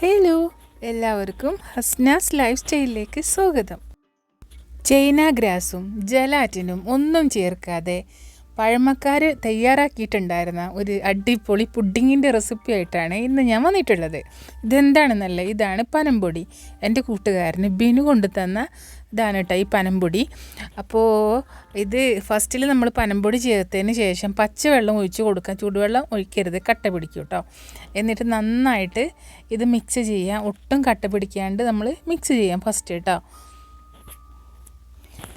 Hello എല്ലാവർക്കും ഹസ്നാസ് life സ്റ്റൈലിലേക്ക് സ്വാഗതം. China ഗ്രാസും ജലാറ്റിനും ഒന്നും ചേർക്കാതെ പഴമക്കാർ തയ്യാറാക്കിയിട്ടുണ്ടായിരുന്ന ഒരു അടിപൊളി പുഡിങ്ങിന്റെ റെസിപ്പി ആയിട്ടാണ് ഇന്ന് ഞാൻ വന്നിട്ടുള്ളത്. ഇതെന്താണെന്നല്ല ഇതാണ് പനംപൊടി എന്റെ കൂട്ടുകാരന് ബിനു കൊണ്ടു തന്ന ഇതാണ് കേട്ടോ ഈ പനംപൊടി അപ്പോൾ ഇത് ഫസ്റ്റിൽ നമ്മൾ പനംപൊടി ചേർത്തതിന് ശേഷം പച്ചവെള്ളം ഒഴിച്ച് കൊടുക്കാം. ചൂടുവെള്ളം ഒഴിക്കരുത്. കട്ട പിടിക്കും കേട്ടോ എന്നിട്ട് നന്നായിട്ട് ഇത് മിക്സ് ചെയ്യാം. ഒട്ടും കട്ട പിടിക്കാണ്ട് നമ്മൾ മിക്സ് ചെയ്യാം ഫസ്റ്റ് കേട്ടോ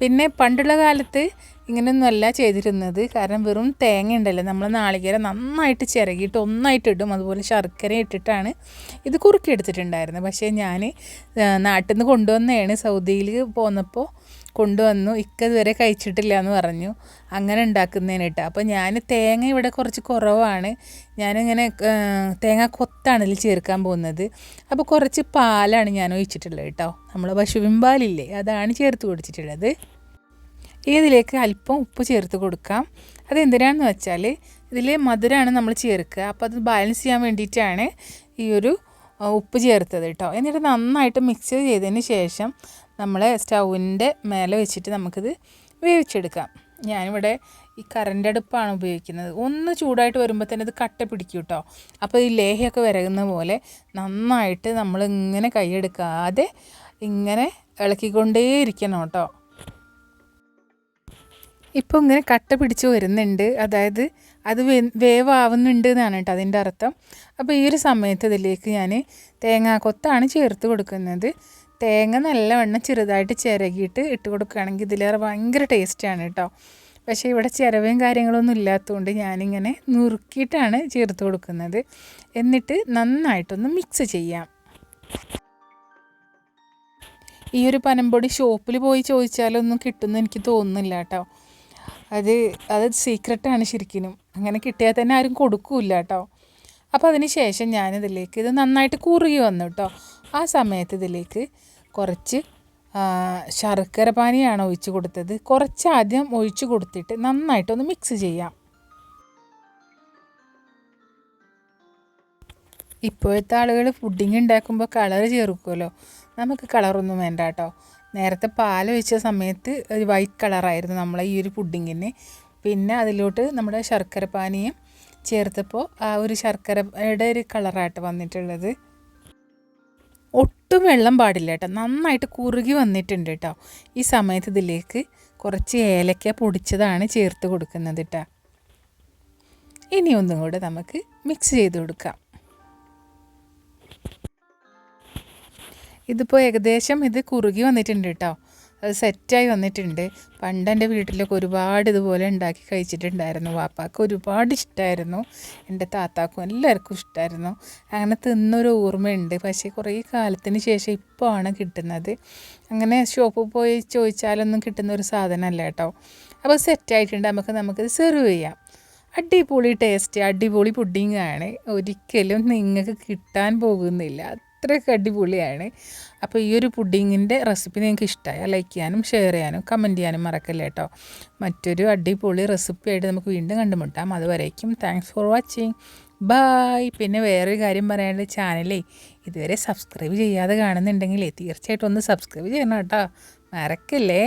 പിന്നെ പണ്ടുള്ള കാലത്ത് ഇങ്ങനെയൊന്നുമല്ല ചെയ്തിരുന്നത്. കാരണം വെറും തേങ്ങ ഉണ്ടല്ലോ നമ്മൾ നാളികേരം നന്നായിട്ട് ചിരകിയിട്ട് ഒന്നായിട്ട് ഇടും അതുപോലെ ശർക്കര ഇട്ടിട്ടാണ് ഇത് കുറുക്കിയെടുത്തിട്ടുണ്ടായിരുന്നത്. പക്ഷേ ഞാൻ നാട്ടിൽ നിന്ന് കൊണ്ടുവന്നതാണ്. സൗദിയിൽ പോന്നപ്പോൾ കൊണ്ടുവന്നു. ഇക്ക ഇതുവരെ കഴിച്ചിട്ടില്ല എന്ന് പറഞ്ഞു. അങ്ങനെ ഉണ്ടാക്കുന്നതിന് അപ്പോൾ ഞാൻ തേങ്ങ ഇവിടെ കുറച്ച് കുറവാണ്. ഞാനിങ്ങനെ തേങ്ങ കൊത്താണ് ഇതിൽ ചേർക്കാൻ പോകുന്നത്. അപ്പോൾ കുറച്ച് പാലാണ് ഞാൻ ഒഴിച്ചിട്ടുള്ളത് കേട്ടോ. നമ്മൾ പശുവിൻ പാലില്ലേ അതാണ് ചേർത്ത് കൊടുത്തിട്ടുള്ളത്. ഇതിലേക്ക് അല്പം ഉപ്പ് ചേർത്ത് കൊടുക്കാം. അതെന്തിനാണെന്ന് വെച്ചാൽ ഇതിൽ മധുരമാണ് നമ്മൾ ചേർക്കുക. അപ്പോൾ അത് ബാലൻസ് ചെയ്യാൻ വേണ്ടിയിട്ടാണ് ഈ ഒരു ഉപ്പ് ചേർത്തത് കേട്ടോ എന്നിട്ട് നന്നായിട്ട് മിക്സ് ചെയ്തതിന് ശേഷം നമ്മൾ സ്റ്റൗവിന്റെ മേലെ വെച്ചിട്ട് നമുക്കിത് വേവിച്ചെടുക്കാം. ഞാനിവിടെ ഈ കറണ്ട് അടുപ്പാണ് ഉപയോഗിക്കുന്നത്. ഒന്ന് ചൂടായിട്ട് വരുമ്പോൾ തന്നെ ഇത് കട്ട പിടിക്കും കേട്ടോ അപ്പോൾ ഈ ലേഹയൊക്കെ വിരകുന്ന പോലെ നന്നായിട്ട് നമ്മൾ ഇങ്ങനെ കൈയെടുക്കാതെ ഇങ്ങനെ ഇളക്കിക്കൊണ്ടേയിരിക്കണം കേട്ടോ ഇപ്പോൾ ഇങ്ങനെ കട്ട പിടിച്ച് വരുന്നുണ്ട്. അതായത് അത് വേ വേവാവുന്നുണ്ട് എന്നാണ് കേട്ടോ അതിന്റെ അർത്ഥം. അപ്പോൾ ഈ ഒരു സമയത്ത് ഇതിലേക്ക് ഞാൻ തേങ്ങാ കൊത്താണ് ചേർത്ത് കൊടുക്കുന്നത്. തേങ്ങ നല്ലവണ്ണം ചെറുതായിട്ട് ചിരകിയിട്ട് ഇട്ട് കൊടുക്കുകയാണെങ്കിൽ ഇതിലേറെ ഭയങ്കര ടേസ്റ്റാണ് കേട്ടോ. പക്ഷേ ഇവിടെ ചിരവയും കാര്യങ്ങളൊന്നും ഇല്ലാത്തതുകൊണ്ട് ഞാനിങ്ങനെ നുറുക്കിയിട്ടാണ് ചേർത്ത് കൊടുക്കുന്നത്. എന്നിട്ട് നന്നായിട്ടൊന്ന് മിക്സ് ചെയ്യാം. ഈ ഒരു പനമ്പൊടി ഷോപ്പിൽ പോയി ചോദിച്ചാലൊന്നും കിട്ടുമെന്ന് എനിക്ക് തോന്നുന്നില്ല കേട്ടോ. അത് അത് സീക്രട്ടാണ് ശരിക്കും അങ്ങനെ കിട്ടിയാൽ തന്നെ ആരും കൊടുക്കില്ല കേട്ടോ അപ്പോൾ അതിന് ശേഷം ഞാനിതിലേക്ക് ഇത് നന്നായിട്ട് കുറുകി വന്നു കേട്ടോ ആ സമയത്ത് ഇതിലേക്ക് കുറച്ച് ശർക്കര പാനിയാണ് ഒഴിച്ച് കൊടുത്തത്. കുറച്ച് ആദ്യം ഒഴിച്ച് കൊടുത്തിട്ട് നന്നായിട്ടൊന്ന് മിക്സ് ചെയ്യാം. ഇപ്പോഴത്തെ ആളുകൾ പുഡിങ് ഉണ്ടാക്കുമ്പോൾ കളർ ചേർക്കുമല്ലോ. നമുക്ക് കളറൊന്നും വേണ്ട കേട്ടോ നേരത്തെ പാൽ വെച്ച സമയത്ത് ഒരു വൈറ്റ് കളറായിരുന്നു നമ്മളെ ഈ ഒരു പുഡിങ്ങിന് പിന്നെ അതിലോട്ട് നമ്മുടെ ശർക്കര പാനീയം ചേർത്തപ്പോൾ ആ ഒരു ശർക്കരയുടെ ഒരു കളറായിട്ട് വന്നിട്ടുള്ളത്. ഒട്ടും വെള്ളം പാടില്ല കേട്ടോ. നന്നായിട്ട് കുറുകി വന്നിട്ടുണ്ട് കേട്ടോ. ഈ സമയത്ത് ഇതിലേക്ക് കുറച്ച് ഏലക്ക പൊടിച്ചതാണ് ചേർത്ത് കൊടുക്കുന്നത് കേട്ടോ. ഇനി ഒന്നും കൂടെ നമുക്ക് മിക്സ് ചെയ്ത് കൊടുക്കാം. ഇതിപ്പോൾ ഏകദേശം ഇത് കുറുകി വന്നിട്ടുണ്ട് കേട്ടോ അത് സെറ്റായി വന്നിട്ടുണ്ട്. പണ്ട് എന്റെ വീട്ടിലൊക്കെ ഒരുപാട് ഇതുപോലെ ഉണ്ടാക്കി കഴിച്ചിട്ടുണ്ടായിരുന്നു. വാപ്പാക്ക് ഒരുപാട് ഇഷ്ടമായിരുന്നു എന്റെ താത്താക്കും എല്ലാവർക്കും ഇഷ്ടമായിരുന്നു അങ്ങനെ തിന്നൊരു ഓർമ്മയുണ്ട്. പക്ഷേ കുറേ കാലത്തിന് ശേഷം ഇപ്പോൾ ആണ് കിട്ടുന്നത്. അങ്ങനെ ഷോപ്പിൽ പോയി ചോദിച്ചാലൊന്നും കിട്ടുന്ന ഒരു സാധനമല്ല കേട്ടോ അപ്പോൾ സെറ്റായിട്ടുണ്ട്. നമുക്ക് നമുക്കിത് സെർവ് ചെയ്യാം. അടിപൊളി ടേസ്റ്റ് അടിപൊളി പുഡിങ്ങാണ്. ഒരിക്കലും നിങ്ങൾക്ക് കിട്ടാൻ പോകുന്നില്ല. അത്രയ്ക്ക് അടിപൊളിയാണ്. അപ്പോൾ ഈ ഒരു പുഡിങ്ങിന്റെ റെസിപ്പി നിങ്ങൾക്ക് ഇഷ്ടമായ ലൈക്ക് ചെയ്യാനും ഷെയർ ചെയ്യാനും കമന്റ് ചെയ്യാനും മറക്കല്ലേ കേട്ടോ മറ്റൊരു അടിപൊളി റെസിപ്പി ആയിട്ട് നമുക്ക് വീണ്ടും കണ്ടുമുട്ടാം. അതുവരേക്കും താങ്ക്സ് ഫോർ വാച്ചിങ് ബായ് പിന്നെ വേറൊരു കാര്യം പറയാനുള്ള ചാനലേ ഇതുവരെ സബ്സ്ക്രൈബ് ചെയ്യാതെ കാണുന്നുണ്ടെങ്കിലേ തീർച്ചയായിട്ടും ഒന്ന് സബ്സ്ക്രൈബ് ചെയ്യണം കേട്ടോ മറക്കല്ലേ?